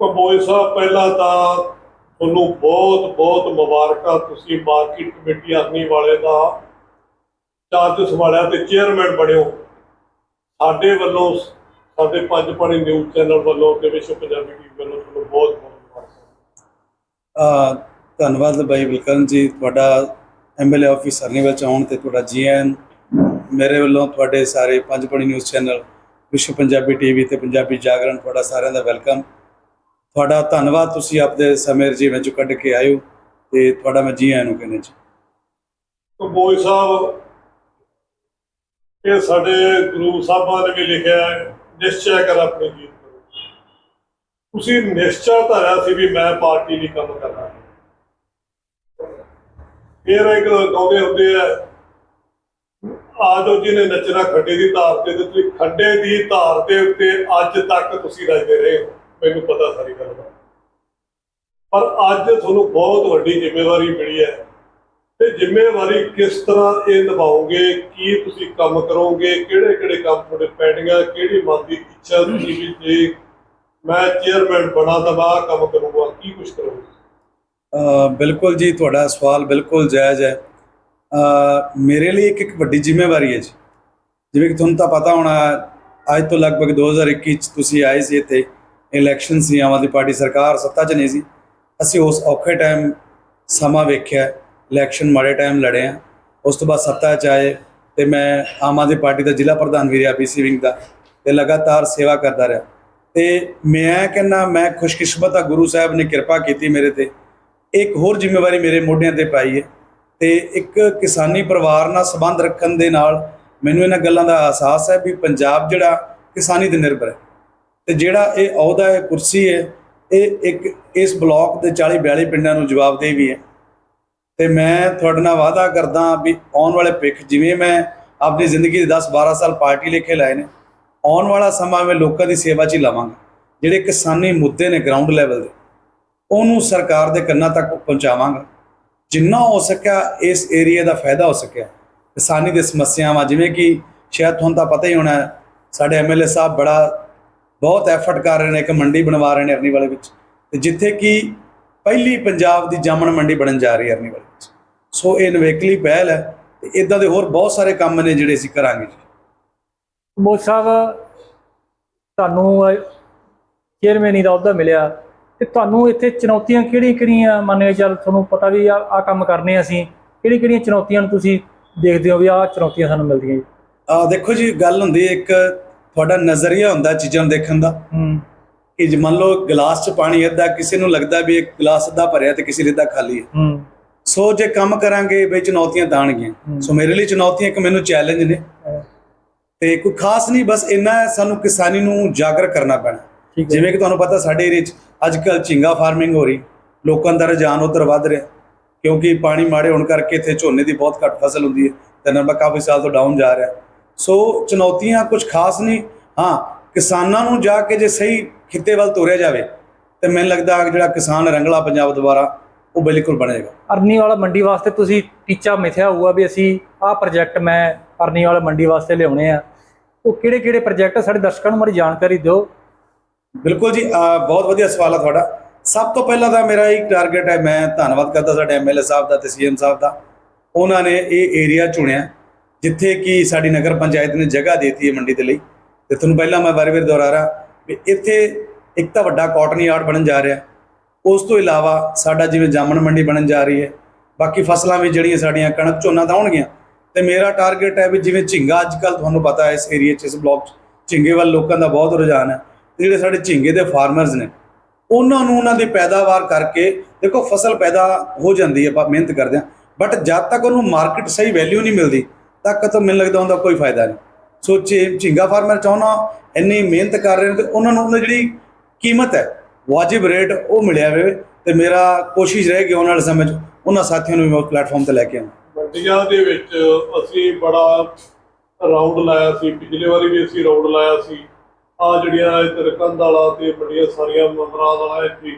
ਕੰਬੋਜ ਸਾਹਿਬ, ਪਹਿਲਾਂ ਤਾਂ ਤੁਹਾਨੂੰ ਬਹੁਤ ਬਹੁਤ ਮੁਬਾਰਕਾਂ। ਤੁਸੀਂ ਮਾਰਕੀਟ ਕਮੇਟੀ ਆਰਨੀ ਵਾਲੇ ਦਾ ਚਾਰਜ ਸੰਭਾਲਿਆ ਤੇ ਚੇਅਰਮੈਨ ਬਣਿਓ ਸਾਡੇ ਵੱਲੋਂ, ਸਾਡੇ ਪੰਜ ਪਾਣੀ ਨਿਊਜ਼ ਚੈਨਲ ਵੱਲੋਂ ਤੇ ਵਿਸ਼ਵ ਪੰਜਾਬੀ ਟੀਵੀ ਵੱਲੋਂ ਤੁਹਾਨੂੰ ਬਹੁਤ ਬਹੁਤ ਮੁਬਾਰਕਾਂ। ਧੰਨਵਾਦ ਬਾਈ ਵਿਲਕਰਨ ਜੀ। ਤੁਹਾਡਾ ਐਮਐਲਏ ਆਫਿਸ ਹਰਨੀ ਵਿੱਚ ਆਉਣ ਤੇ ਤੁਹਾਡਾ ਜੀਐਨ ਮੇਰੇ ਵੱਲੋਂ ਤੁਹਾਡੇ ਸਾਰੇ ਪੰਜ ਪਾਣੀ ਨਿਊਜ਼ ਚੈਨਲ ਵਿਸ਼ਵ ਪੰਜਾਬੀ ਟੀਵੀ ਤੇ ਪੰਜਾਬੀ ਜਾਗਰਣ, ਤੁਹਾਡਾ ਸਾਰਿਆਂ ਦਾ ਵੈਲਕਮ ਤੁਹਾਡਾ ਧੰਨਵਾਦ ਤੁਸੀਂ ਆਪਦੇ ਸਮੇਂ ਜੀ ਵਿੱਚੋਂ ਕੱਢ ਕੇ ਆਇਓ ਤੇ ਤੁਹਾਡਾ ਮੈਂ ਜੀ ਆਇਆਂ ਨੂੰ ਕਹਿੰਦਾ ਜੀ। ਕੰਬੋਜ ਸਾਹਿਬ, ਇਹ ਸਾਡੇ ਗੁਰੂ ਸਾਹਿਬਾਂ ਨੇ ਵੀ ਲਿਖਿਆ ਹੈ, ਨਿਸ਼ਚੈ ਕਰ ਆਪਣੀ ਜੀਤ ਤੁਸੀਂ ਨਿਸ਼ਚੈ ਧਾਰਿਆ ਸੀ ਵੀ ਮੈਂ ਪਾਰਟੀ ਲਈ ਕੰਮ ਕਰਨਾ। ਫਿਰ ਇੱਕ ਗਾਉਂਦੇ ਹੁੰਦੇ ਆ, ਆਜੋ ਜੀ ਨੇ ਨੱਚਣਾ ਖੱਡੇ ਦੀ ਧਾਰ ਤੇ ਤੇ ਤੁਸੀਂ ਖੱਡੇ ਦੀ ਧਾਰ ਦੇ ਉੱਤੇ ਅੱਜ ਤੱਕ ਤੁਸੀਂ ਰਜਦੇ ਰਹੇ ਹੋ। ਮੈਨੂੰ ਪਤਾ ਸਾਰੀ ਗੱਲ ਦਾ। ਪਰ ਅੱਜ ਤੁਹਾਨੂੰ ਬਹੁਤ ਵੱਡੀ ਜ਼ਿੰਮੇਵਾਰੀ ਮਿਲੀ ਹੈ। ਤੇ ਜ਼ਿੰਮੇਵਾਰੀ ਕਿਸ ਤਰ੍ਹਾਂ ਇਹ ਨਿਭਾਓਗੇ? ਕੀ ਤੁਸੀਂ ਕੰਮ ਕਰੋਗੇ? ਕਿਹੜੇ ਕਿਹੜੇ ਕੰਮ ਤੁਹਾਡੇ ਪੈਂਡਿੰਗਾਂ ਕਿਹੜੀ ਮਨ ਦੀ ਇੱਛਾ ਤੁਸੀਂ ਵੀ ਜੇ ਮੈਂ ਚੇਅਰਮੈਨ ਬਣਾ ਤਾਂ ਮੈਂ ਆਹ ਕੰਮ ਕਰੂੰਗਾ, ਕੀ ਕੁਝ ਕਰੂੰਗਾ? ਬਿਲਕੁਲ ਜੀ, ਤੁਹਾਡਾ ਸਵਾਲ ਬਿਲਕੁਲ ਜਾਇਜ਼ ਹੈ। ਮੇਰੇ ਲਈ ਇੱਕ ਇੱਕ ਵੱਡੀ ਜ਼ਿੰਮੇਵਾਰੀ ਹੈ ਜੀ। ਜਿਵੇਂ ਕਿ ਤੁਹਾਨੂੰ ਤਾਂ ਪਤਾ ਹੋਣਾ, ਅੱਜ ਤੋਂ ਲਗਭਗ 2021 ਚ ਤੁਸੀਂ ਆਏ ਸੀ ਇੱਥੇ। ਇਲੈਕਸ਼ਨ ਸੀ ਆਮ ਆਦਮੀ ਪਾਰਟੀ ਸਰਕਾਰ ਸੱਤਾ 'ਚ ਨਹੀਂ ਸੀ। ਅਸੀਂ ਉਸ ਔਖੇ ਟਾਈਮ ਸਮਾਂ ਵੇਖਿਆ, ਇਲੈਕਸ਼ਨ ਮਾੜੇ ਟਾਈਮ ਲੜੇ ਆ ਉਸ ਤੋਂ ਬਾਅਦ ਸੱਤਾ 'ਚ ਆਏ ਤੇ ਮੈਂ ਆਮ ਆਦਮੀ ਪਾਰਟੀ ਦਾ ਜ਼ਿਲ੍ਹਾ ਪ੍ਰਧਾਨ ਵੀ ਰਿਹਾ ਬੀਸੀ ਵਿੰਗ ਦਾ, ਤੇ ਲਗਾਤਾਰ ਸੇਵਾ ਕਰਦਾ ਰਿਹਾ। ਤੇ ਮੈਂ ਕਹਿੰਦਾ, ਮੈਂ ਖੁਸ਼ਕਿਸਮਤ ਆ ਗੁਰੂ ਸਾਹਿਬ ਨੇ ਕਿਰਪਾ ਕੀਤੀ ਮੇਰੇ ਤੇ। ਇੱਕ ਹੋਰ ਜ਼ਿੰਮੇਵਾਰੀ ਮੇਰੇ ਮੋਢਿਆਂ ਤੇ ਪਾਈ ਹੈ ਤੇ ਇੱਕ ਕਿਸਾਨੀ ਪਰਿਵਾਰ ਨਾਲ ਸੰਬੰਧ ਰੱਖਣ ਦੇ ਨਾਲ ਮੈਨੂੰ ਇਹਨਾਂ ਗੱਲਾਂ ਦਾ ਅਹਿਸਾਸ ਹੈ ਵੀ ਪੰਜਾਬ ਜਿਹੜਾ ਕਿਸਾਨੀ ਤੇ ਨਿਰਭਰ ਹੈ। ਤੇ ਜਿਹੜਾ ਇਹ ਅਹੁਦਾ ਹੈ ਕੁਰਸੀ ਹੈ ਇਹ ਇੱਕ ਇਸ ਬਲਾਕ ਦੇ 40 42 ਪਿੰਡਾਂ ਨੂੰ ਜਵਾਬਦੇਹ ਵੀ ਹੈ। ਤੇ ਮੈਂ ਤੁਹਾਡੇ ਨਾਲ ਵਾਅਦਾ ਕਰਦਾ ਵੀ ਆਉਣ ਵਾਲੇ ਭਿੱਖ ਜਿਵੇਂ ਮੈਂ ਆਪਣੀ ਜ਼ਿੰਦਗੀ ਦੇ 10 12 ਸਾਲ ਪਾਰਟੀ ਲਿਖੇ ਲਾਏ ਨੇ ਆਉਣ ਵਾਲਾ ਸਮਾਂ ਮੈਂ ਲੋਕਾਂ ਦੀ ਸੇਵਾ 'ਚ ਹੀ ਲਾਵਾਂਗਾ। ਜਿਹੜੇ ਕਿਸਾਨੀ ਮੁੱਦੇ ਨੇ ਗਰਾਊਂਡ ਲੈਵਲ ਦੇ ਉਹਨੂੰ ਸਰਕਾਰ ਦੇ ਕੰਨਾਂ ਤੱਕ ਪਹੁੰਚਾਵਾਂਗਾ। ਜਿੰਨਾ ਹੋ ਸਕਿਆ ਇਸ ਏਰੀਆ ਦਾ ਫਾਇਦਾ ਹੋ ਸਕਿਆ। ਕਿਸਾਨੀ ਦੇ ਸਮੱਸਿਆਵਾਂ ਜਿਵੇਂ ਕਿ ਸ਼ਾਇਦ ਤੁਹਾਨੂੰ ਤਾਂ ਪਤਾ ਹੀ ਹੋਣਾ ਹੈ, ਸਾਡੇ ਐਮਐਲਏ ਸਾਹਿਬ ਬੜਾ ਬਹੁਤ ਐਫਰਟ ਕਰ ਰਹੇ ਨੇ ਇੱਕ ਮੰਡੀ ਬਣਵਾ ਰਹੇ ਨੇ ਅਰਨੀ ਵਾਲੇ ਵਿੱਚ। ਤੇ ਜਿੱਥੇ ਕਿ ਪਹਿਲੀ ਪੰਜਾਬ ਦੀ ਜਾਮਣ ਮੰਡੀ ਬਣਨ ਜਾ ਰਹੀ ਹੈ ਅਰਨੀ ਵਾਲੇ ਵਿੱਚ। ਸੋ ਇਹ ਨਵੇਕਲੀ ਪਹਿਲ ਹੈ ਤੇ ਇਦਾਂ ਦੇ ਹੋਰ ਬਹੁਤ ਸਾਰੇ ਕੰਮ ਨੇ ਜਿਹੜੇ ਅਸੀਂ ਕਰਾਂਗੇ ਜੀ। ਮੋਦੀ ਸਾਹਿਬ ਤੁਹਾਨੂੰ ਚੇਅਰਮੈਨੀ ਦਾ ਅਹੁਦਾ ਮਿਲਿਆ ਤੇ ਤੁਹਾਨੂੰ ਇੱਥੇ ਚੁਣੌਤੀਆਂ ਕਿਹੜੀਆਂ ਕਿਹੜੀਆਂ ਮੰਨੇ ਚੱਲ ਤੁਹਾਨੂੰ ਪਤਾ ਵੀ ਆ ਆ ਕੰਮ ਕਰਨੇ ਆ ਅਸੀਂ। ਕਿਹੜੀ ਕਿਹੜੀਆਂ ਚੁਣੌਤੀਆਂ ਨੂੰ ਤੁਸੀਂ ਦੇਖਦੇ ਹੋ ਵੀ ਆਹ ਚੁਣੌਤੀਆਂ ਸਾਨੂੰ ਮਿਲਦੀਆਂ ਜੀ? ਆ ਦੇਖੋ ਜੀ ਗੱਲ ਹੁੰਦੀ ਹੈ ਇੱਕ ਤੁਹਾਡਾ ਨਜ਼ਰੀਆ ਹੁੰਦਾ ਚੀਜ਼ਾਂ ਨੂੰ ਦੇਖਣ ਦਾ। ਕਿ ਜੇ ਮੰਨ ਲਓ ਗਲਾਸ 'ਚ ਪਾਣੀ ਅੱਧਾ ਕਿਸੇ ਨੂੰ ਲੱਗਦਾ ਵੀ ਇਹ ਗਲਾਸ ਅੱਧਾ ਭਰਿਆ ਤੇ ਕਿਸੇ ਲਈ ਅੱਧਾ ਖਾਲੀ ਹੈ। ਸੋ ਜੇ ਕੰਮ ਕਰਾਂਗੇ ਵੀ ਚੁਣੌਤੀਆਂ ਤਾਂ। ਸੋ ਮੇਰੇ ਲਈ ਚੁਣੌਤੀਆਂ ਇੱਕ ਮੈਨੂੰ ਚੈਲੰਜ ਨੇ। ਤੇ ਕੋਈ ਖਾਸ ਨਹੀਂ ਬਸ ਇੰਨਾ ਹੈ ਸਾਨੂੰ ਕਿਸਾਨੀ ਨੂੰ ਜਾਗਰ ਕਰਨਾ ਪੈਣਾ। ਜਿਵੇਂ ਕਿ ਤੁਹਾਨੂੰ ਪਤਾ ਸਾਡੇ ਏਰੀਏ 'ਚ ਅੱਜ ਕੱਲ ਝਿੰਗਾ ਫਾਰਮਿੰਗ ਹੋ ਰਹੀ। ਲੋਕਾਂ ਦਾ ਰੁਝਾਨ ਉਧਰ ਵੱਧ ਰਿਹਾ। ਕਿਉਂਕਿ ਪਾਣੀ ਮਾੜੇ ਹੋਣ ਕਰਕੇ ਇੱਥੇ ਝੋਨੇ ਦੀ ਬਹੁਤ ਘੱਟ ਫਸਲ ਹੁੰਦੀ ਹੈ। ਤੇ ਨੰਬਰ ਕਾਫੀ ਸਾਲ ਤੋਂ ਡਾਊਨ ਜਾ ਰਿਹਾ। ਸੋ ਚੁਣੌਤੀਆਂ ਕੁਝ ਖਾਸ ਨਹੀਂ। ਹਾਂ ਕਿਸਾਨਾਂ ਨੂੰ ਜਾ ਕੇ ਜੇ ਸਹੀ ਖਿੱਤੇ ਵੱਲ ਤੋਰਿਆ ਜਾਵੇ ਤੇ ਮੈਨੂੰ ਲੱਗਦਾ ਜਿਹੜਾ ਕਿਸਾਨ ਰੰਗਲਾ ਪੰਜਾਬ ਦੁਬਾਰਾ ਉਹ ਬਿਲਕੁਲ ਬਣੇਗਾ। ਅਰਨੀ ਵਾਲਾ ਮੰਡੀ ਵਾਸਤੇ ਤੁਸੀਂ ਟੀਚਾ ਮਿਥਿਆ ਹੋਊਗਾ ਵੀ ਅਸੀਂ ਆਹ ਪ੍ਰੋਜੈਕਟ ਮੈਂ ਅਰਨੀ ਵਾਲਾ ਮੰਡੀ ਵਾਸਤੇ ਲਿਆਉਣੇ ਆ। ਉਹ ਕਿਹੜੇ ਕਿਹੜੇ ਪ੍ਰੋਜੈਕਟ ਸਾਡੇ ਦਰਸ਼ਕਾਂ ਨੂੰ ਮਾੜੀ ਜਾਣਕਾਰੀ ਦਿਓ। ਬਿਲਕੁਲ ਜੀ ਬਹੁਤ ਵਧੀਆ ਸਵਾਲ ਆ ਤੁਹਾਡਾ। ਸਭ ਤੋਂ ਪਹਿਲਾਂ ਤਾਂ ਮੇਰਾ ਇੱਕ ਟਾਰਗੇਟ ਹੈ ਮੈਂ ਧੰਨਵਾਦ ਕਰਦਾ ਸਾਡੇ ਐਮਐਲਏ ਸਾਹਿਬ ਦਾ ਤੇ ਸੀਐਮ ਸਾਹਿਬ ਦਾ। ਉਹਨਾਂ ਨੇ ਇਹ ਏਰੀਆ ਚੁਣਿਆ। ਜਿੱਥੇ ਕਿ ਸਾਡੀ ਨਗਰ ਪੰਚਾਇਤ ਨੇ ਜਗ੍ਹਾ ਦਿੱਤੀ ਹੈ ਮੰਡੀ ਦੇ ਲਈ ਤੇ ਤੁਹਾਨੂੰ ਪਹਿਲਾਂ ਮੈਂ ਵਾਰ-ਵਾਰ ਦੁਹਰਾ ਰਿਹਾ ਵੀ ਇੱਥੇ ਇੱਕ ਤਾਂ ਵੱਡਾ ਕਾਟਨ ਯਾਰਡ ਬਣਨ ਜਾ ਰਿਹਾ। ਉਸ ਤੋਂ ਇਲਾਵਾ ਸਾਡਾ ਜਿਵੇਂ ਜਾਮਣ ਮੰਡੀ ਬਣਨ ਜਾ ਰਹੀ ਹੈ, ਬਾਕੀ ਫਸਲਾਂ ਵੀ ਜਿਹੜੀਆਂ ਸਾਡੀਆਂ ਕਣਕ ਝੋਨਾ ਤਾਂ ਹੋਣਗੀਆਂ ਤੇ ਮੇਰਾ ਟਾਰਗੇਟ ਹੈ ਵੀ ਜਿਵੇਂ ਝਿੰਗਾ ਅੱਜ ਕੱਲ ਤੁਹਾਨੂੰ ਪਤਾ ਹੈ ਇਸ ਏਰੀਆ 'ਚ, ਇਸ ਬਲਾਕ 'ਚ, ਝਿੰਗੇ ਵੱਲ ਲੋਕਾਂ ਦਾ ਬਹੁਤ ਰੁਝਾਨ ਹੈ। ਤੇ ਜਿਹੜੇ ਸਾਡੇ ਝਿੰਗੇ ਦੇ ਫਾਰਮਰਸ ਨੇ, ਉਹਨਾਂ ਨੂੰ ਉਹਨਾਂ ਦੀ ਪੈਦਾਵਾਰ ਕਰਕੇ ਦੇਖੋ ਫਸਲ ਪੈਦਾ ਹੋ ਜਾਂਦੀ ਹੈ, ਆਪਾਂ ਮਿਹਨਤ ਕਰਦੇ ਹਾਂ। ਬਟ ਜਦ ਤੱਕ ਉਹਨੂੰ ਮਾਰਕੀਟ ਸਹੀ ਵੈਲਿਊ ਨਹੀਂ ਮਿਲਦੀ ਤੱਕ ਤਾਂ ਮੈਨੂੰ ਲੱਗਦਾ ਉਹਦਾ ਕੋਈ ਫਾਇਦਾ ਨਹੀਂ। ਸੋ ਝੀ- ਝੀਂਗਾ ਫਾਰਮਰ ਚਾਹੁੰਦਾ, ਇੰਨੀ ਮਿਹਨਤ ਕਰ ਰਹੇ ਨੇ ਤੇ ਉਹਨਾਂ ਨੂੰ ਉਹਨਾਂ ਜਿਹੜੀ ਕੀਮਤ ਹੈ, ਵਾਜਿਬ ਰੇਟ ਉਹ ਮਿਲਿਆ ਹੋਵੇ ਤੇ ਮੇਰਾ ਕੋਸ਼ਿਸ਼ ਰਹੇਗੀ ਆਉਣ ਵਾਲੇ ਸਮੇਂ 'ਚ ਉਹਨਾਂ ਸਾਥੀਆਂ ਨੂੰ ਵੀ ਮੈਂ ਪਲੇਟਫਾਰਮ ਤੇ ਲੈ ਕੇ ਆਵਾਂ ਮੰਡੀਆਂ ਦੇ ਵਿੱਚ ਅਸੀਂ ਬੜਾ ਰਾਉਂਡ ਲਾਇਆ ਸੀ, ਪਿਛਲੇ ਵਾਰੀ ਵੀ ਅਸੀਂ ਰਾਉਂਡ ਲਾਇਆ ਸੀ। ਆ ਜਿਹੜੀਆਂ ਇੱਧਰ ਕੰਧ ਵਾਲਾ ਤੇ ਮੰਡੀਆਂ ਸਾਰੀਆਂ ਮੰਦਰਾਂ ਵਾਲਾ ਇੱਥੇ।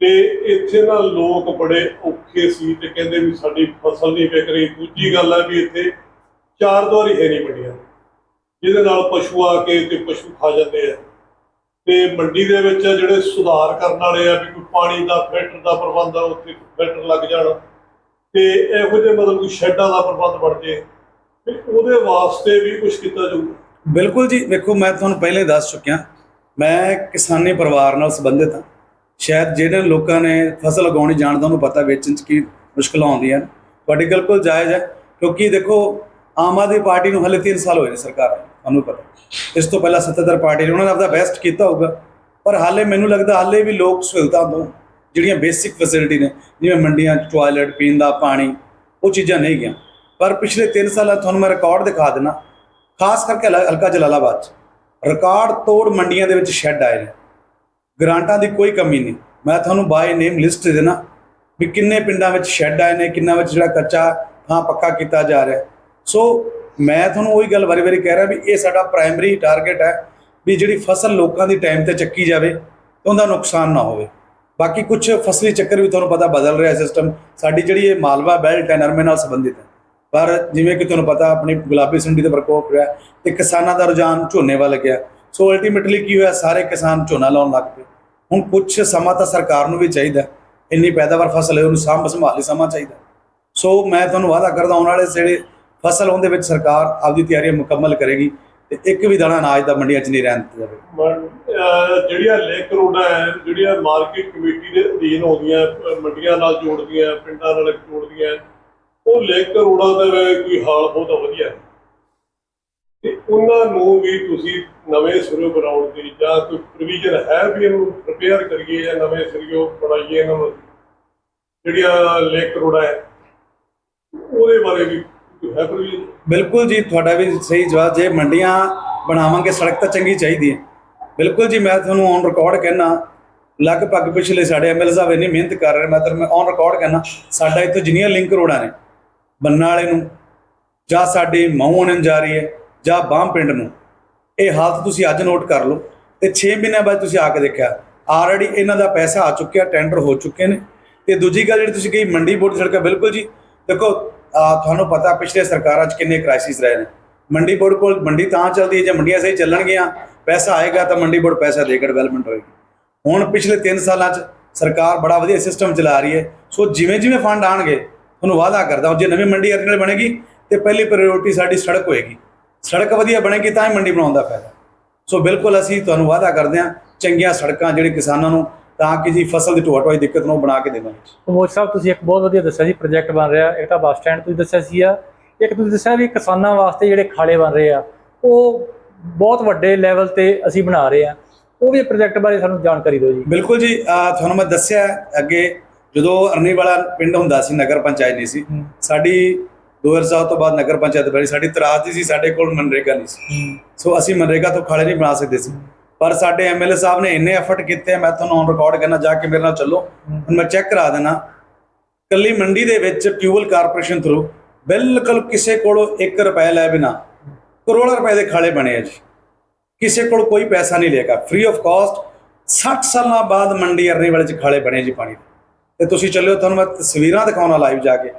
ਤੇ ਇੱਥੇ ਨਾ ਲੋਕ ਬੜੇ ਔਖੇ ਸੀ ਤੇ ਕਹਿੰਦੇ ਵੀ ਸਾਡੀ ਫਸਲ ਨਹੀਂ ਵਿਕ ਰਹੀ। ਦੂਜੀ ਗੱਲ ਹੈ ਵੀ ਇੱਥੇ ਚਾਰ ਦੁਆਰੀ ਹੈ ਨਹੀਂ ਮੰਡੀਆਂ ਜਿਹਦੇ ਨਾਲ ਪਸ਼ੂ ਆ ਕੇ ਤੇ ਪਸ਼ੂ ਖਾ ਜਾਂਦੇ ਆ। ਤੇ ਮੰਡੀ ਦੇ ਵਿੱਚ ਜਿਹੜੇ ਸੁਧਾਰ ਕਰਨ ਵਾਲੇ ਆ, ਵੀ ਕੋਈ ਪਾਣੀ ਦਾ, ਫਿਲਟਰ ਦਾ ਪ੍ਰਬੰਧ ਆ, ਉੱਥੇ ਫਿਲਟਰ ਲੱਗ ਜਾਣ। ਤੇ ਇਹੋ ਜਿਹੇ ਮਤਲਬ ਕੋਈ ਸ਼ੈੱਡਾਂ ਦਾ ਪ੍ਰਬੰਧ ਬਣ ਜੇ, ਤੇ ਉਹਦੇ ਵਾਸਤੇ ਵੀ ਕੁਝ ਕੀਤਾ ਜਾਊਗਾ। ਬਿਲਕੁਲ ਜੀ, ਵੇਖੋ, ਮੈਂ ਤੁਹਾਨੂੰ ਪਹਿਲੇ ਦੱਸ ਚੁੱਕਿਆ, ਮੈਂ ਕਿਸਾਨੀ ਪਰਿਵਾਰ ਨਾਲ ਸੰਬੰਧਿਤ ਹਾਂ। ਸ਼ਾਇਦ ਜਿਹੜੇ ਲੋਕਾਂ ਨੇ ਫਸਲ ਉਗਾਉਣੀ ਜਾਣਦਾ, ਉਹਨੂੰ ਪਤਾ ਵੇਚਣ 'ਚ ਕੀ ਮੁਸ਼ਕਲਾਂ ਆਉਂਦੀਆਂ ਨੇ। ਤੁਹਾਡੀ ਬਿਲਕੁਲ ਜਾਇਜ਼ ਹੈ, ਕਿਉਂਕਿ ਦੇਖੋ ਆਮ ਆਦਮੀ ਪਾਰਟੀ ਨੂੰ ਹਲੇ 3 ਸਾਲ ਹੋਏ ਨੇ ਸਰਕਾਰ ਤੁਹਾਨੂੰ ਪਤਾ। ਇਸ ਤੋਂ ਪਹਿਲਾਂ ਸੱਤਾਧਰ ਪਾਰਟੀ ਨੇ ਉਹਨਾਂ ਨੇ ਆਪਦਾ ਬੈਸਟ ਕੀਤਾ ਹੋਊਗਾ। ਪਰ ਹਾਲੇ ਮੈਨੂੰ ਲੱਗਦਾ ਹਾਲੇ ਵੀ ਲੋਕ ਸਹੂਲਤਾਂ ਤੋਂ ਜਿਹੜੀਆਂ ਬੇਸਿਕ ਫੈਸਿਲਿਟੀ ਨੇ, ਜਿਵੇਂ ਮੰਡੀਆਂ 'ਚ ਟਾਇਲਟ ਪੀਣ ਦਾ ਪਾਣੀ, ਉਹ ਚੀਜ਼ਾਂ ਨਹੀਂ ਗਿਆ ਪਰ ਪਿਛਲੇ 3 ਸਾਲਾਂ ਤੁਹਾਨੂੰ ਮੈਂ ਰਿਕਾਰਡ ਦਿਖਾ ਦਿੰਦਾ ਖਾਸ ਕਰਕੇ ਹਲਕਾ ਜਲਾਲਾਬਾਦ 'ਚ। ਰਿਕਾਰਡ ਤੋੜ ਮੰਡੀਆਂ ਦੇ ਵਿੱਚ ਸ਼ੈੱਡ ਆਏ ਨੇ। ਗ੍ਰਾਂਟਾਂ ਦੀ ਕੋਈ ਕਮੀ ਨਹੀਂ। ਮੈਂ ਤੁਹਾਨੂੰ ਬਾਏ ਨੇਮ ਲਿਸਟ ਦੇ ਦੇਣਾ ਵੀ ਕਿੰਨੇ ਪਿੰਡਾਂ ਵਿੱਚ ਸ਼ੈੱਡ ਆਏ ਨੇ, ਕਿੰਨਾ ਵਿੱਚ ਜਿਹੜਾ ਕੱਚਾ ਥਾਂ ਪੱਕਾ ਕੀਤਾ ਜਾ ਰਿਹਾ। ਸੋ ਮੈਂ ਤੁਹਾਨੂੰ ਉਹੀ ਗੱਲ ਵਾਰੀ ਵਾਰੀ ਕਹਿ ਰਿਹਾ ਵੀ ਇਹ ਸਾਡਾ ਪ੍ਰਾਇਮਰੀ ਟਾਰਗੇਟ ਹੈ ਵੀ ਜਿਹੜੀ ਫਸਲ ਲੋਕਾਂ ਦੀ ਟਾਈਮ ਤੇ ਚੱਕੀ ਜਾਵੇ ਤੇ ਉਹਦਾ ਨੁਕਸਾਨ ਨਾ ਹੋਵੇ। ਬਾਕੀ ਕੁਝ ਫਸਲੀ ਚੱਕਰ ਵੀ ਤੁਹਾਨੂੰ ਪਤਾ ਬਦਲ ਰਿਹਾ ਸਿਸਟਮ ਸਾਡੀ ਜਿਹੜੀ ਇਹ ਮਾਲਵਾ ਬੈਲਟ ਹੈ, ਨਰਮੇ ਨਾਲ ਸੰਬੰਧਿਤ ਹੈ। ਪਰ ਜਿਵੇਂ ਕਿ ਤੁਹਾਨੂੰ ਪਤਾ, ਆਪਣੀ ਗੁਲਾਬੀ ਸੁੰਡੀ ਦਾ ਪ੍ਰਕੋਪ ਰਿਹਾ ਤੇ ਕਿਸਾਨਾਂ ਦਾ ਰੁਝਾਨ ਝੋਨੇ ਵੱਲ ਗਿਆ। ਸੋ ਅਲਟੀਮੇਟਲੀ ਕੀ ਹੋਇਆ? ਸਾਰੇ ਕਿਸਾਨ ਝੋਨਾ ਲਾਉਣ ਲੱਗ ਪਏ। ਹੁਣ ਕੁਝ ਸਮਾਂ ਤਾਂ ਸਰਕਾਰ ਨੂੰ ਵੀ ਚਾਹੀਦਾ। ਇੰਨੀ ਪੈਦਾਵਾਰ ਫਸਲ ਹੈ, ਉਹਨੂੰ ਸਾਂਭ ਸੰਭਾਲ ਲਈ ਸਮਾਂ ਚਾਹੀਦਾ। ਸੋ ਮੈਂ ਤੁਹਾਨੂੰ ਵਾਅਦਾ ਕਰਦਾ, ਆਉਣ ਵਾਲੇ ਜਿਹੜੇ ਫਸਲ ਉਹਦੇ ਵਿੱਚ ਸਰਕਾਰ ਆਪਦੀ ਤਿਆਰੀਆਂ ਮੁਕੰਮਲ ਕਰੇਗੀ ਤੇ ਇੱਕ ਵੀ ਦਾਣਾ ਅਨਾਜ ਦਾ ਮੰਡੀਆਂ 'ਚ ਨਹੀਂ ਰਹਿਣ ਦਿੱਤਾ ਜਾਵੇ। ਜਿਹੜੀਆਂ ਲਿੰਕ ਰੋਡਾਂ ਹੈ ਜਿਹੜੀਆਂ ਮਾਰਕੀਟ ਕਮੇਟੀ ਦੇ ਅਧੀਨ ਆਉਂਦੀਆਂ ਮੰਡੀਆਂ ਨਾਲ ਜੋੜਦੀਆਂ, ਪਿੰਡਾਂ ਨਾਲ ਜੋੜਦੀਆਂ, ਉਹ ਲਿੰਕ ਰੋਡਾਂ ਦਾ ਕੋਈ ਹਾਲ ਬਹੁਤ ਵਧੀਆ। ਹੈ ਤੇ ਉਹਨਾਂ ਨੂੰ ਵੀ ਤੁਸੀਂ ਨਵੇਂ ਸਿਰੋਂ ਬਣਾਉਣ ਦੀ ਜਾਂ ਕੋਈ ਪ੍ਰੋਵੀਜ਼ਨ ਹੈ ਵੀ ਇਹਨੂੰ ਪ੍ਰਪੇਅਰ ਕਰੀਏ ਜਾਂ ਨਵੇਂ ਸਿਰੋਂ ਬਣਾਈਏ ਇਹਨਾਂ ਨੂੰ, ਜਿਹੜੀਆਂ ਲਿੰਕ ਰੋਡਾਂ ਹੈ ਉਹਦੇ ਬਾਰੇ ਵੀ ਕੋਈ ਹੈ ਬਿਲਕੁਲ ਜੀ, ਤੁਹਾਡਾ ਵੀ ਸਹੀ ਜਵਾਬ, ਜੇ ਮੰਡੀਆਂ ਬਣਾਵਾਂਗੇ, ਸੜਕ ਤਾਂ ਚੰਗੀ ਚਾਹੀਦੀ ਹੈ। ਬਿਲਕੁਲ ਜੀ, ਮੈਂ ਤੁਹਾਨੂੰ ਔਨ ਰਿਕਾਰਡ ਕਹਿਣਾ ਲਗਭਗ ਪਿਛਲੇ ਸਾਡੇ ਐਮਐਲ ਸਾਹਿਬ ਇੰਨੀ ਮਿਹਨਤ ਕਰ ਰਹੇ, ਮੈਂ ਤਾਂ ਮੈਂ ਔਨ ਰਿਕਾਰਡ ਕਹਿਣਾ ਸਾਡਾ ਇੱਥੇ ਜਿੰਨੀਆਂ ਲਿੰਕ ਰੋਡਾਂ ਨੇ, ਬੰਨਾ ਵਾਲੇ ਨੂੰ, ਜਾਂ ਸਾਡੀ ਮਹੂ ਆਉਣ ਜਾ ਰਹੀ ਹੈ, ਜਾਂ ਬਾਮ ਪਿੰਡ ਨੂੰ, ਇਹ ਹਾਲਤ ਤੁਸੀਂ ਅੱਜ ਨੋਟ ਕਰ ਲਓ। ਤੇ 6 ਮਹੀਨਿਆਂ ਬਾਅਦ ਤੁਸੀਂ ਆ ਕੇ ਦੇਖਿਆ ਆਲਰੇਡੀ ਇਹਨਾਂ ਦਾ ਪੈਸਾ ਆ ਚੁੱਕਿਆ ਟੈਂਡਰ ਹੋ ਚੁੱਕੇ ਨੇ। ਤੇ ਦੂਜੀ ਗੱਲ ਜਿਹੜੀ ਤੁਸੀਂ ਕਹੀ, ਮੰਡੀ ਬੋਰਡ ਸੜਕਾਂ ਬਿਲਕੁਲ ਜੀ, ਦੇਖੋ ਤੁਹਾਨੂੰ ਪਤਾ ਪਿਛਲੇ ਸਰਕਾਰਾਂ 'ਚ ਕਿੰਨੇ ਕ੍ਰਾਈਸਿਸ ਰਹੇ ਨੇ। ਮੰਡੀ ਬੋਰਡ ਕੋਲ ਮੰਡੀ ਤਾਂ ਚੱਲਦੀ ਹੈ, ਜੇ ਮੰਡੀਆਂ ਸਹੀ ਚੱਲਣਗੀਆਂ, ਪੈਸਾ ਆਏਗਾ ਤਾਂ ਮੰਡੀ ਬੋਰਡ ਪੈਸਾ ਦੇ ਕੇ ਡਿਵੈਲਪਮੈਂਟ ਹੋਏਗੀ। ਹੁਣ ਪਿਛਲੇ 3 ਸਾਲਾਂ 'ਚ ਸਰਕਾਰ ਬੜਾ ਵਧੀਆ ਸਿਸਟਮ ਚਲਾ ਰਹੀ ਹੈ। ਸੋ ਜਿਵੇਂ ਜਿਵੇਂ ਫੰਡ ਆਣਗੇ ਤੁਹਾਨੂੰ ਵਾਅਦਾ ਕਰਦਾ ਹਾਂ, ਜੇ ਨਵੀਂ ਮੰਡੀ ਅਰਨਲ ਬਣੇਗੀ, ਤੇ ਪਹਿਲੀ ਪ੍ਰਾਇੋਰਟੀ ਸਾਡੀ ਸੜਕ ਹੋਏਗੀ। ਸੜਕ ਵਧੀਆ ਬਣੇਗੀ ਤਾਂ ਹੀ ਮੰਡੀ ਬਣਾਉਣ ਦਾ ਫਾਇਦਾ। ਸੋ ਬਿਲਕੁਲ ਅਸੀਂ ਤੁਹਾਨੂੰ ਵਾਅਦਾ ਕਰਦੇ ਹਾਂ, ਚੰਗੀਆਂ ਸੜਕਾਂ, ਜਿਹੜੇ ਕਿਸਾਨਾਂ ਨੂੰ ਤਾਂ ਕਿ ਜੀ ਫਸਲ ਦੀ ਢੋਆ ਦਿੱਕਤ ਨੂੰ ਬਣਾ ਕੇ ਦੇਵਾਂਗੇ। ਮੋਚ ਸਾਹਿਬ ਤੁਸੀਂ ਇੱਕ ਬਹੁਤ ਵਧੀਆ ਦੱਸਿਆ ਸੀ ਪ੍ਰੋਜੈਕਟ ਬਣ ਰਿਹਾ ਇੱਕ ਤਾਂ ਬੱਸ ਸਟੈਂਡ ਤੁਸੀਂ ਦੱਸਿਆ ਸੀ ਆ ਇੱਕ ਤੁਸੀਂ ਦੱਸਿਆ ਵੀ ਕਿਸਾਨਾਂ ਵਾਸਤੇ ਜਿਹੜੇ ਖਾਲੇ ਬਣ ਰਹੇ ਆ ਉਹ ਬਹੁਤ ਵੱਡੇ ਲੈਵਲ ਤੇ ਅਸੀਂ ਬਣਾ ਰਹੇ ਆ। ਉਹ ਵੀ ਪ੍ਰੋਜੈਕਟ ਬਾਰੇ ਸਾਨੂੰ ਜਾਣਕਾਰੀ ਦਿਓ ਜੀ। ਬਿਲਕੁਲ ਜੀ ਤੁਹਾਨੂੰ ਮੈਂ ਦੱਸਿਆ ਅੱਗੇ ਜਦੋਂ ਅਰਨੀ ਵਾਲਾ ਪਿੰਡ ਹੁੰਦਾ ਸੀ ਨਗਰ ਪੰਚਾਇਤ ਨਹੀਂ ਸੀ। ਸਾਡੀ 2007 ਤੋਂ ਬਾਅਦ ਨਗਰ ਪੰਚਾਇਤ ਬਣੀ ਸਾਡੀ ਤਰਾਜ ਦੀ ਸੀ ਸਾਡੇ ਕੋਲ ਮਨਰੇਗਾ ਨਹੀਂ ਸੀ। ਸੋ ਅਸੀਂ ਮਨਰੇਗਾ ਤੋਂ ਖਾਲੇ ਨਹੀਂ ਬਣਾ ਸਕਦੇ ਸੀ। ਪਰ ਸਾਡੇ ਐਮਐਲਏ ਸਾਹਿਬ ਨੇ ਇੰਨੇ ਐਫਰਟ ਕੀਤੇ ਆ, ਮੈਂ ਤੁਹਾਨੂੰ ਔਨ ਰਿਕਾਰਡ ਕਰਨਾ ਜਾ ਕੇ ਮੇਰੇ ਨਾਲ ਚੱਲੋ। ਹੁਣ ਮੈਂ ਚੈੱਕ ਕਰਾ ਦੇਣਾ। ਕੱਲੀ ਮੰਡੀ ਦੇ ਵਿੱਚ ਟਿਊਬਲ ਕਾਰਪੋਰੇਸ਼ਨ ਥਰੂ ਬਿਲਕੁਲ ਕਿਸੇ ਕੋਲੋਂ 1 ਰੁਪਏ ਲੈ ਬਿਨਾ ਕਰੋੜਾਂ ਰੁਪਏ ਦੇ ਖਾਲੇ ਬਣੇ ਆ ਜੀ। ਕਿਸੇ ਕੋਲ ਕੋਈ ਪੈਸਾ ਨਹੀਂ ਲਏਗਾ ਫ੍ਰੀ ਆਫ ਕਾਸਟ 60 ਸਾਲਾਂ ਬਾਅਦ ਮੰਡੀ ਅਰਨੀ ਵਾਲੇ ਚ ਖਾਲੇ ਬਣੇ ਜੀ ਪਾਣੀ ਦੇ। ਤੇ ਤੁਸੀਂ ਚੱਲਿਓ ਤੁਹਾਨੂੰ ਮੈਂ ਤਸਵੀਰਾਂ ਦਿਖਾਉਣਾ ਲਾਈਵ ਜਾ ਕੇ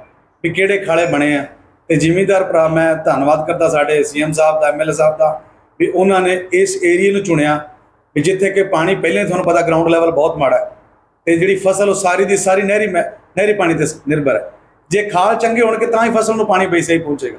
ਵੀ ਕਿਹੜੇ ਖਾਲੇ ਬਣੇ ਆ। ਤੇ ਜ਼ਿਮੀਦਾਰ ਭਰਾ ਮੈਂ ਧੰਨਵਾਦ ਕਰਦਾ ਸਾਡੇ ਸੀਐਮ ਸਾਹਿਬ ਦਾ ਐਮਐਲਏ ਸਾਹਿਬ ਦਾ ਵੀ ਉਹਨਾਂ ਨੇ ਇਸ ਏਰੀਏ ਨੂੰ ਚੁਣਿਆ। ਵੀ ਜਿੱਥੇ ਕਿ ਪਾਣੀ ਪਹਿਲੇ ਤੁਹਾਨੂੰ ਪਤਾ ਗਰਾਊਂਡ ਲੈਵਲ ਬਹੁਤ ਮਾੜਾ ਹੈ ਤੇ ਜਿਹੜੀ ਫਸਲ ਉਹ ਸਾਰੀ ਦੀ ਸਾਰੀ ਨਹਿਰੀ ਮੈ- ਨਹਿਰੀ ਪਾਣੀ ਤੇ ਨਿਰਭਰ ਹੈ। ਜੇ ਖਾਲ ਚੰਗੇ ਹੋਣਗੇ ਤਾਂ ਹੀ ਫਸਲ ਨੂੰ ਪਾਣੀ ਬਈ ਸਹੀ ਪਹੁੰਚੇਗਾ।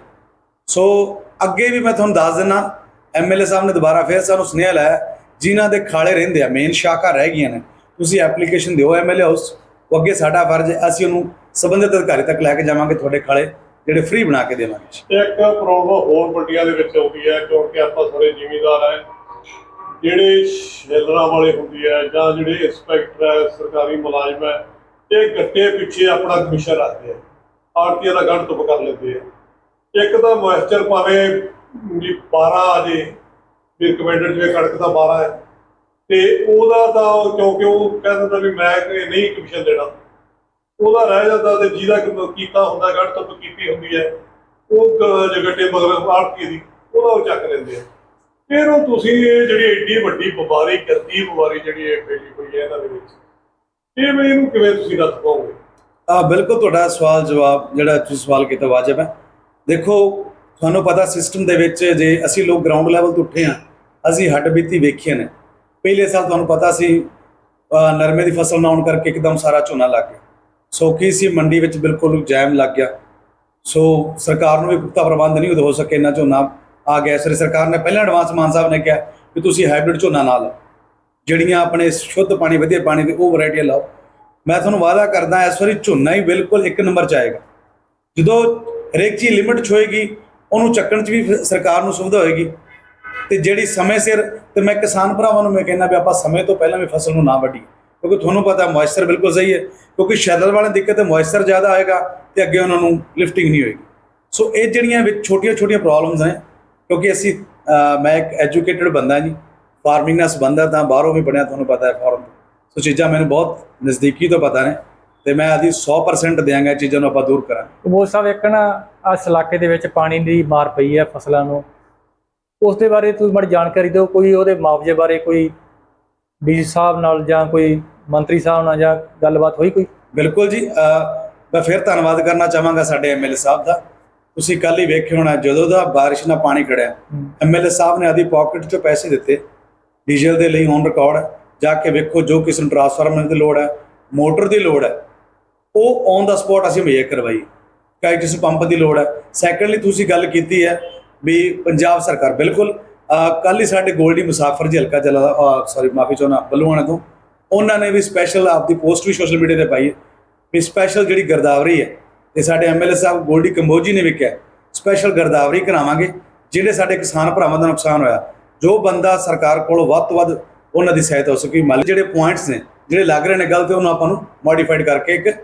ਸੋ ਅੱਗੇ ਵੀ ਮੈਂ ਤੁਹਾਨੂੰ ਦੱਸ ਦਿੰਨਾ ਐਮਐਲਏ ਸਾਹਿਬ ਨੇ ਦੁਬਾਰਾ ਫੇਰ ਸਾਨੂੰ ਸੁਨੇਹਾ ਲਾਇਆ ਜਿਨ੍ਹਾਂ ਦੇ ਖਾਲੇ ਰਹਿੰਦੇ ਆ ਮੇਨ ਸ਼ਾਖਾ ਰਹਿ ਗਈਆਂ ਨੇ। ਤੁਸੀਂ ਐਪਲੀਕੇਸ਼ਨ ਦਿਓ ਐਮਐਲਏ ਹਾਊਸ ਉਹ ਅੱਗੇ ਸਾਡਾ ਫਰਜ਼ ਹੈ, ਅਸੀਂ ਉਹਨੂੰ ਸੰਬੰਧਿਤ ਅਧਿਕਾਰੀ ਤੱਕ ਲੈ ਕੇ ਜਾਵਾਂਗੇ ਤੁਹਾਡੇ ਖਾਲੇ, ਜਿਹੜੇ ਫ੍ਰੀ ਬਣਾ ਕੇ ਦੇਵਾਂਗੇ। ਇੱਕ ਪ੍ਰੋਬਲਮ ਹੋਰ ਮੰਡੀਆਂ ਦੇ ਵਿੱਚ ਆਉਂਦੀ ਹੈ, ਕਿਉਂਕਿ ਆਪਾਂ ਸਾਰੇ ਜ਼ਿਮੀਂਦਾਰ ਹੈ ਜਿਹੜੇ ਸ਼ੈਲਰਾਂ ਵਾਲੇ ਹੁੰਦੇ ਹੈ ਜਾਂ ਜਿਹੜੇ ਇੰਸਪੈਕਟਰ ਹੈ ਸਰਕਾਰੀ ਮੁਲਾਜ਼ਮ ਹੈ ਇਹ ਗੱਟੇ ਪਿੱਛੇ ਆਪਣਾ ਕਮਿਸ਼ਨ ਰੱਖਦੇ ਆ। ਆਰਤੀਆਂ ਦਾ ਗੰਢ ਤੁਪ ਕਰ ਲੈਂਦੇ ਆ। ਇੱਕ ਤਾਂ ਮੋਇਸਚਰ ਭਾਵੇਂ ਵੀ 12 ਆ ਜੇ, ਵੀ ਰਿਕਮੈਂਡਡ ਜਿਵੇਂ ਕਣਕ ਦਾ 12 ਹੈ ਤੇ ਉਹਦਾ ਤਾਂ ਉਹ- ਕਿਉਂਕਿ ਉਹ ਕਹਿ ਦਿੰਦਾ ਵੀ ਮੈਂ ਨਹੀਂ ਕਮਿਸ਼ਨ ਦੇਣਾ। ਉਹਦਾ ਰਹਿ ਜਾਂਦਾ ਤੇ ਜਿਹਦਾ ਕੀਤਾ ਹੁੰਦਾ ਗੜ ਤੋਂ ਕੀਤੀ ਹੁੰਦੀ ਹੈ ਉਹ ਕ- ਜਗਟੇ ਮਗਰ ਆੜਤੀ ਦੀ, ਉਹਦਾ ਉਹ ਚੱਕ ਲੈਂਦੇ ਆ। ਫਿਰ ਉਹ ਤੁਸੀਂ ਇਹ ਜਿਹੜੀ ਐਡੀ ਵੱਡੀ ਬਿਮਾਰੀ, ਗੰਦੀ ਬਿਮਾਰੀ ਜਿਹੜੀ ਇਹ ਫੈਲੀ ਹੋਈ ਹੈ ਇਹਨਾਂ ਦੇ ਵਿੱਚ, ਇਹ ਵੀ ਇਹਨੂੰ ਕਿਵੇਂ ਤੁਸੀਂ ਦੱਸ ਪਾਓਗੇ? ਆ, ਬਿਲਕੁਲ ਤੁਹਾਡਾ ਸਵਾਲ ਜਵਾਬ, ਜਿਹੜਾ ਤੁਸੀਂ ਸਵਾਲ ਕੀਤਾ ਵਾਜਬ ਹੈ। ਦੇਖੋ, ਤੁਹਾਨੂੰ ਪਤਾ ਸਿਸਟਮ ਦੇ ਵਿੱਚ ਜੇ ਅਸੀਂ ਲੋਕ ਗਰਾਊਂਡ ਲੈਵਲ ਤੋਂ ਉੱਠੇ ਆ ਅਸੀਂ ਹੱਡ ਬੀਤੀ ਵੇਖੀਆਂ ਨੇ। ਪਹਿਲੇ ਸਾਲ ਤੁਹਾਨੂੰ ਪਤਾ ਸੀ ਨਰਮੇ ਦੀ ਫਸਲ ਨਾ ਹੋਣ ਕਰਕੇ ਇੱਕਦਮ ਸਾਰਾ ਝੋਨਾ ਲੱਗ ਗਿਆ। ਸੋ ਕੀ ਸੀ, ਮੰਡੀ ਵਿੱਚ ਬਿਲਕੁਲ ਜੈਮ ਲੱਗ ਗਿਆ। ਸੋ ਸਰਕਾਰ ਨੂੰ ਵੀ ਪੁਖਤਾ ਪ੍ਰਬੰਧ ਨਹੀਂ ਹੋ ਸਕੇ ਇੰਨਾ ਝੋਨਾ ਆ ਗਿਆ ਇਸ ਲਈ ਸਰਕਾਰ ਨੇ ਪਹਿਲਾਂ ਐਡਵਾਂਸ ਮਾਨ ਸਾਹਿਬ ਨੇ ਕਿਹਾ ਕਿ ਤੁਸੀਂ ਹਾਈਬ੍ਰਿਡ ਝੋਨਾ ਨਾ ਲਾਓ। ਜਿਹੜੀਆਂ ਆਪਣੇ ਸ਼ੁੱਧ ਪਾਣੀ, ਵਧੀਆ ਪਾਣੀ ਦੇ ਉਹ ਵੈਰਾਈਟੀਆਂ ਲਾਓ। ਮੈਂ ਤੁਹਾਨੂੰ ਵਾਅਦਾ ਕਰਦਾ ਇਸ ਵਾਰੀ ਝੋਨਾ ਹੀ ਬਿਲਕੁਲ ਇੱਕ ਨੰਬਰ 'ਚ ਆਏਗਾ। ਜਦੋਂ ਹਰੇਕ ਚੀਜ਼ ਲਿਮਿਟ 'ਚ ਹੋਏਗੀ, ਉਹਨੂੰ ਚੱਕਣ 'ਚ ਵੀ ਸਰਕਾਰ ਨੂੰ ਸੁਵਿਧਾ ਹੋਏਗੀ। ਤੇ ਜਿਹੜੀ ਸਮੇਂ ਸਿਰ, ਤੇ ਮੈਂ ਕਿਸਾਨ ਭਰਾਵਾਂ ਨੂੰ ਮੈਂ ਕਹਿੰਦਾ ਵੀ ਆਪਾਂ ਸਮੇਂ ਤੋਂ ਪਹਿਲਾਂ ਵੀ ਫਸਲ ਨੂੰ ਨਾ ਵੱਢੀਏ। ਕਿਉਂਕਿ ਤੁਹਾਨੂੰ ਪਤਾ ਮੋਇਸਚਰ ਬਿਲਕੁਲ ਸਹੀ ਹੈ, ਕਿਉਂਕਿ ਸ਼ੈਲਰ ਵਾਲੇ ਦਿੱਕਤ ਹੈ ਮੋਇਸਚਰ ਜ਼ਿਆਦਾ ਆਏਗਾ ਤੇ ਅੱਗੇ ਉਹਨਾਂ ਨੂੰ ਲਿਫਟਿੰਗ ਨਹੀਂ ਹੋਏਗੀ। ਸੋ ਇਹ ਜਿਹੜੀਆਂ ਵਿੱਚ ਛੋਟੀਆਂ-ਛੋਟੀਆਂ ਪ੍ਰੋਬਲਮਸ ਨੇ ਕਿਉਂਕਿ ਅਸੀਂ ਮੈਂ ਇੱਕ ਐਜੂਕੇਟਡ ਬੰਦਾ ਜੀ ਫਾਰਮਿੰਗ ਨਾਲ ਸੰਬੰਧਤ ਹਾਂ ਬਾਹਰੋਂ ਵੀ ਬਣਿਆ ਤੁਹਾਨੂੰ ਪਤਾ ਹੈ ਫਾਰਮ ਸੋ ਚੀਜ਼ਾਂ ਮੈਨੂੰ ਬਹੁਤ ਨਜ਼ਦੀਕੀ ਤੋਂ ਪਤਾ ਨੇ ਤੇ ਮੈਂ ਆਦੀ 100% ਦਿਆਂਗਾ ਇਹ ਚੀਜ਼ਾਂ ਨੂੰ ਆਪਾਂ ਦੂਰ ਕਰਾਂਗੇ। ਬੋਲ ਸਾਹਿਬ ਇੱਕ ਨਾ ਇਸ ਇਲਾਕੇ ਦੇ ਵਿੱਚ ਪਾਣੀ ਦੀ ਮਾਰ ਪਈ ਹੈ ਫਸਲਾਂ ਨੂੰ। ਉਸ ਦੇ ਬਾਰੇ ਤੁਸੀਂ ਮਾੜੀ ਜਾਣਕਾਰੀ ਦਿਓ ਕੋਈ ਉਹਦੇ ਮੁਆਵਜ਼ੇ ਬਾਰੇ ਕੋਈ ਡੀ ਸਾਹਿਬ ਨਾਲ ਜਾਂ ਕੋਈ ਮੰਤਰੀ ਸਾਹਿਬ ਨਾਲ ਜਾਂ ਗੱਲਬਾਤ ਹੋਈ ਕੋਈ? ਬਿਲਕੁਲ ਜੀ ਮੈਂ ਫਿਰ ਧੰਨਵਾਦ ਕਰਨਾ ਚਾਹਾਂਗਾ ਸਾਡੇ ਐਮਐਲਏ ਸਾਹਿਬ ਦਾ। ਤੁਸੀਂ ਕੱਲ ਹੀ ਵੇਖਿਆ ਹੋਣਾ ਜਦੋਂ ਦਾ ਬਾਰਿਸ਼ ਨਾਲ ਪਾਣੀ ਖੜਿਆ ਐਮਐਲਏ ਸਾਹਿਬ ਨੇ ਆਦੀ ਪਾਕਟ ਚੋਂ ਪੈਸੇ ਦਿੱਤੇ ਡੀਜ਼ਲ ਦੇ ਲਈ ਔਨ ਰਿਕਾਰਡ ਜਾ ਕੇ ਵੇਖੋ ਜੋ ਕਿਸੇ ਨੂੰ ਟਰਾਂਸਫਾਰਮਰ ਦੀ ਲੋੜ ਹੈ ਮੋਟਰ ਦੀ ਲੋੜ ਹੈ ਉਹ ਔਨ ਦਾ ਸਪੌਟ ਅਸੀਂ ਮੁਹੱਈਆ ਕਰਵਾਈ। ਕਈ ਕਿਸੇ ਪੰਪ ਦੀ ਲੋੜ ਹੈ। ਸੈਕੰਡਲੀ ਤੁਸੀਂ ਗੱਲ ਕੀਤੀ ਹੈ ਵੀ ਪੰਜਾਬ ਸਰਕਾਰ ਬਿਲਕੁਲ ਕੱਲ ਹੀ ਸਾਡੇ ਗੋਲਡੀ ਮੁਸਾਫਰ ਜੀ ਹਲਕਾ ਜਲਾ ਸੌਰੀ ਮਾਫੀ ਚਾਹੁੰਦਾ ਬੱਲੂਆਣਾ ਤੋਂ ਉਹਨਾਂ ਨੇ ਵੀ ਸਪੈਸ਼ਲ ਆਪਦੀ ਪੋਸਟ ਵੀ ਸੋਸ਼ਲ ਮੀਡੀਆ ਤੇ ਪਾਈ ਹੈ ਵੀ ਸਪੈਸ਼ਲ ਜਿਹੜੀ ਗਰਦਾਵਰੀ ਹੈ ਤੇ ਸਾਡੇ ਐਮਐਲਏ ਸਾਹਿਬ ਗੋਲਡੀ ਕੰਬੋਜੀ ਨੇ ਵੀ ਕਿਹਾ ਸਪੈਸ਼ਲ ਗਰਦਾਵਰੀ ਕਰਾਵਾਂਗੇ, ਜਿਹੜੇ ਸਾਡੇ ਕਿਸਾਨ ਭਰਾਵਾਂ ਦਾ ਨੁਕਸਾਨ ਹੋਇਆ, ਜੋ ਬੰਦਾ ਸਰਕਾਰ ਕੋਲ ਵੱਧ ਤੋਂ ਵੱਧ ਉਹਨਾਂ ਦੀ ਸਹਾਇਤਾ ਹੋ ਸਕੀ। ਮੰਨ ਜਿਹੜੇ ਪੁਆਇੰਟਸ ਨੇ, ਜਿਹੜੇ ਲੱਗ ਰਹੇ ਨੇ ਗਲਤ, ਉਹਨੂੰ ਆਪਾਂ ਨੂੰ ਮੋਡੀਫਾਈਡ ਕਰਕੇ ਇੱਕ